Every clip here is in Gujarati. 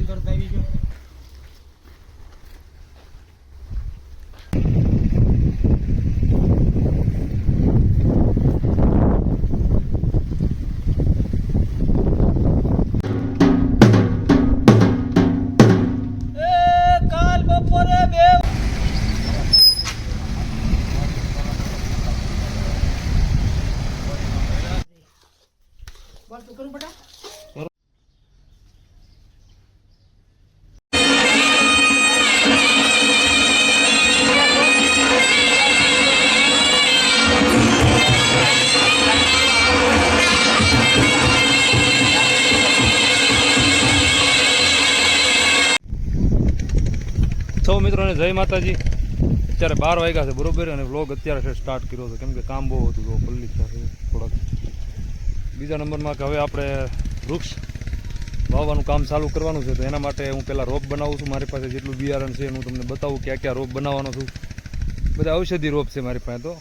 સીન આવી ગયો. સૌ મિત્રોને જય માતાજી. અત્યારે બાર વાગ્યા છે, બરોબર, અને વ્લોગ અત્યારે સ્ટાર્ટ કર્યો છે. કેમ કે કામ બહુ હતું, જો પલ્લી થોડાક. બીજા નંબરમાં કે હવે આપણે વૃક્ષ વાવવાનું કામ ચાલુ કરવાનું છે, તો એના માટે હું પહેલાં રોપ બનાવું છું. મારી પાસે જેટલું બિયારણ છે હું તમને બતાવું ક્યાં ક્યાં રોપ બનાવવાનો છું. બધા ઔષધિ રોપ છે મારી પાસે તો.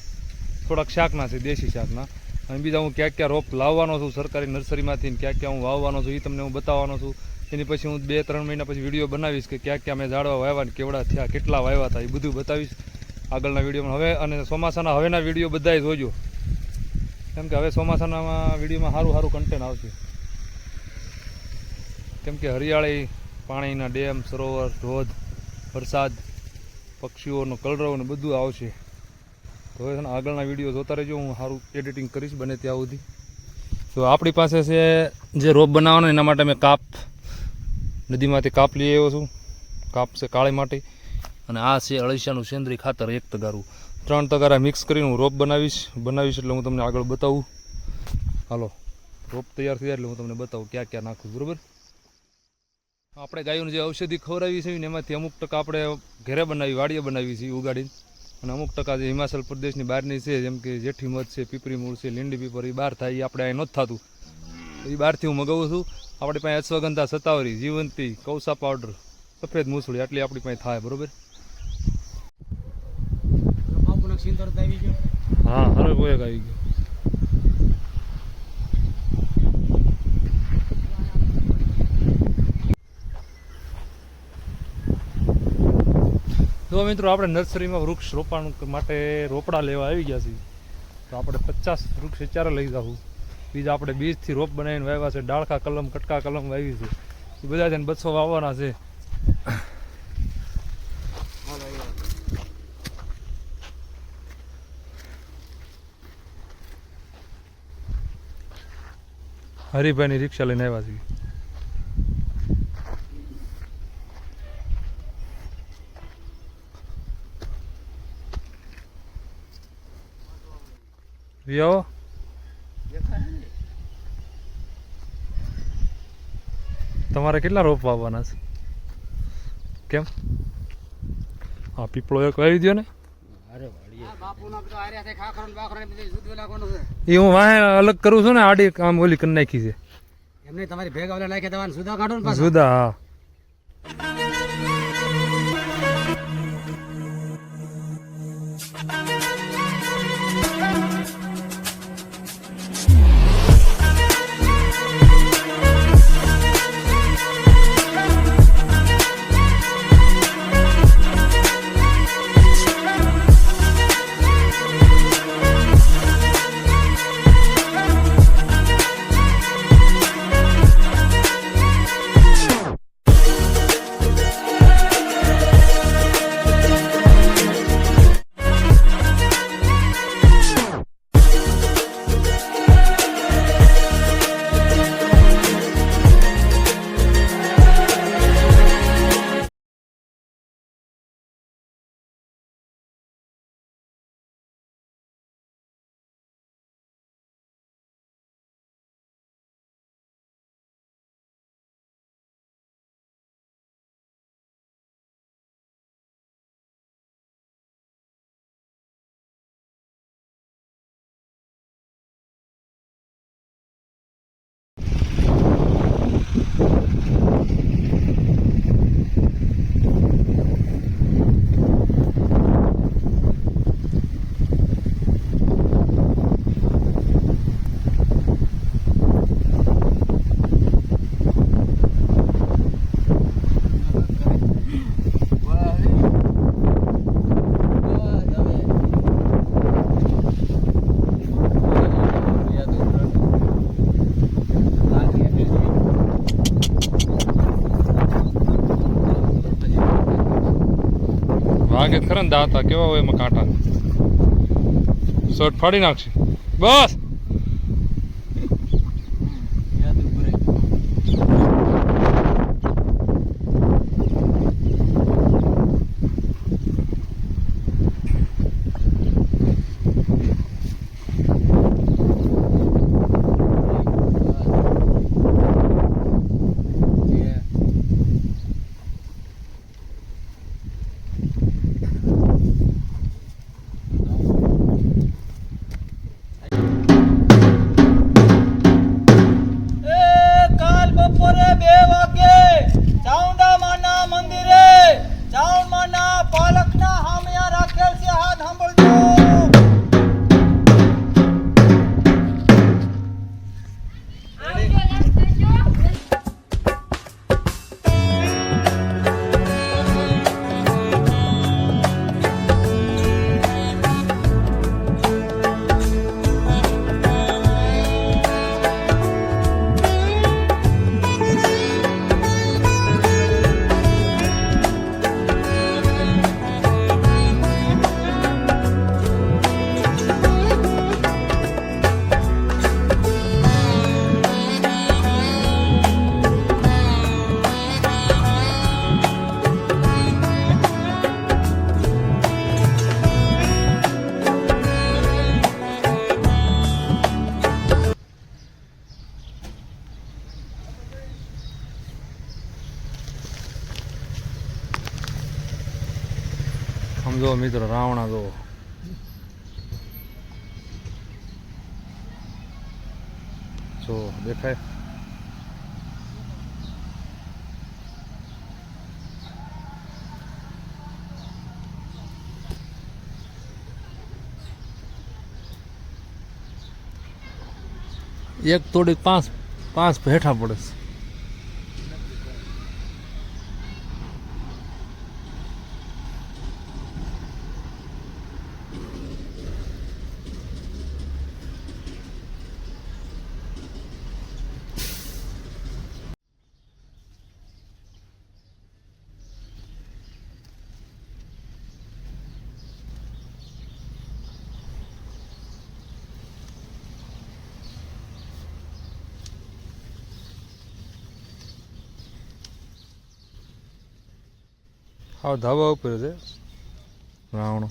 થોડાક શાકના છે, દેશી શાકના. અને બીજા હું ક્યાં ક્યાં રોપ લાવવાનો છું, સરકારી નર્સરીમાંથી ક્યાં ક્યાં હું વાવવાનો છું એ તમને હું બતાવવાનો છું. એની પછી હું બે, ત્રણ મહિના પછી વીડિયો બનાવીશ કે ક્યાં ક્યાં મેં ઝાડવા વાવ્યા ને કેવડા થયા, કેટલા વાવ્યા હતા, એ બધું બતાવીશ આગળના વિડીયોમાં. હવે અને ચોમાસાના હવેના વીડિયો બધાય જોજો. કેમ કે હવે ચોમાસાનામાં વિડીયોમાં સારું સારું કન્ટેન્ટ આવશે. કેમ કે હરિયાળી, પાણીના ડેમ, સરોવર, ધોધ, વરસાદ, પક્ષીઓનો કલરવ ને બધું આવશે. તો હવે આગળના વીડિયો જોતા રહેજો, હું સારું એડિટિંગ કરીશ બને ત્યાં સુધી. તો આપણી પાસે છે જે રોપ બનાવવાનો, એના માટે મેં કાપ નદીમાંથી કાપ લઈ આવ્યો છું. કાપ છે કાળી માટી. અને આ છે અળસિયાનું સેન્દ્રીય ખાતર, એક તગારું. ત્રણ તગારા મિક્સ કરીને હું રોપ બનાવીશ. બનાવીશ એટલે હું તમને આગળ બતાવું. હાલો, રોપ તૈયાર થઈ જાય એટલે હું તમને બતાવું ક્યાં ક્યાં નાખું, બરાબર? આપણે ગાયોને જે ઔષધિ ખવડાવી છે ને એમાંથી અમુક ટકા આપણે ઘરે બનાવી, વાડીએ બનાવી છે ઉગાડીને. અને અમુક ટકા જે હિમાચલ પ્રદેશની બહારની છે, જેમ કે જેઠી મધ છે, પીપરી મૂળ છે, લીંડી પીપર એ બહાર થાય એ આપણે અહીં નથી થતું. એ બહારથી હું મગાવું છું. આપણી પાસે અશ્વગંધા સતાવરી જીવંતી કૌસા પાવડર સફેદ મૂસળી આટલી આપણી પાસે થાય બરોબર? હા હવે કોઈ આવી ગયો. જો મિત્રો આપણે નર્સરીમાં વૃક્ષ રોપાણ માટે રોપડા લેવા આવી ગયા છીએ. તો આપણે પચાસ વૃક્ષ અત્યારે લઈ જાઉં. બીજા આપણે બીજથી રોપ બનાવીને વાવ્યા છે, ડાળખા કલમ, કટકા કલમ વાવી છે. એ બધા છે બસો વાવવાના છે. હરિભાઈની રિક્ષા લઈને આવ્યા છીએ. રિયો? તમારે કેટલા રોપ વાવવાના છે? કેમ? હા પીપળો એક વાવી દો ને. એ હું વાહે અલગ કરું છું ને આડી આમ ઓલી કરી નાખી છે. એમને તમારી ભેગા ઓલા નાખે તમારે સુધા કાઢો ને સુધા જુદા હા. લાગે ખરા દાતા કેવા હોય એમાં કાંટા? શર્ટ ફાડી નાખશે. બસ! મિત્રો રાવણા જો જો દેખાય? એક તોડી પાંચ પાંચ ભેઠા પડે છે. હા ધાબા ઉપર છે રાવણો.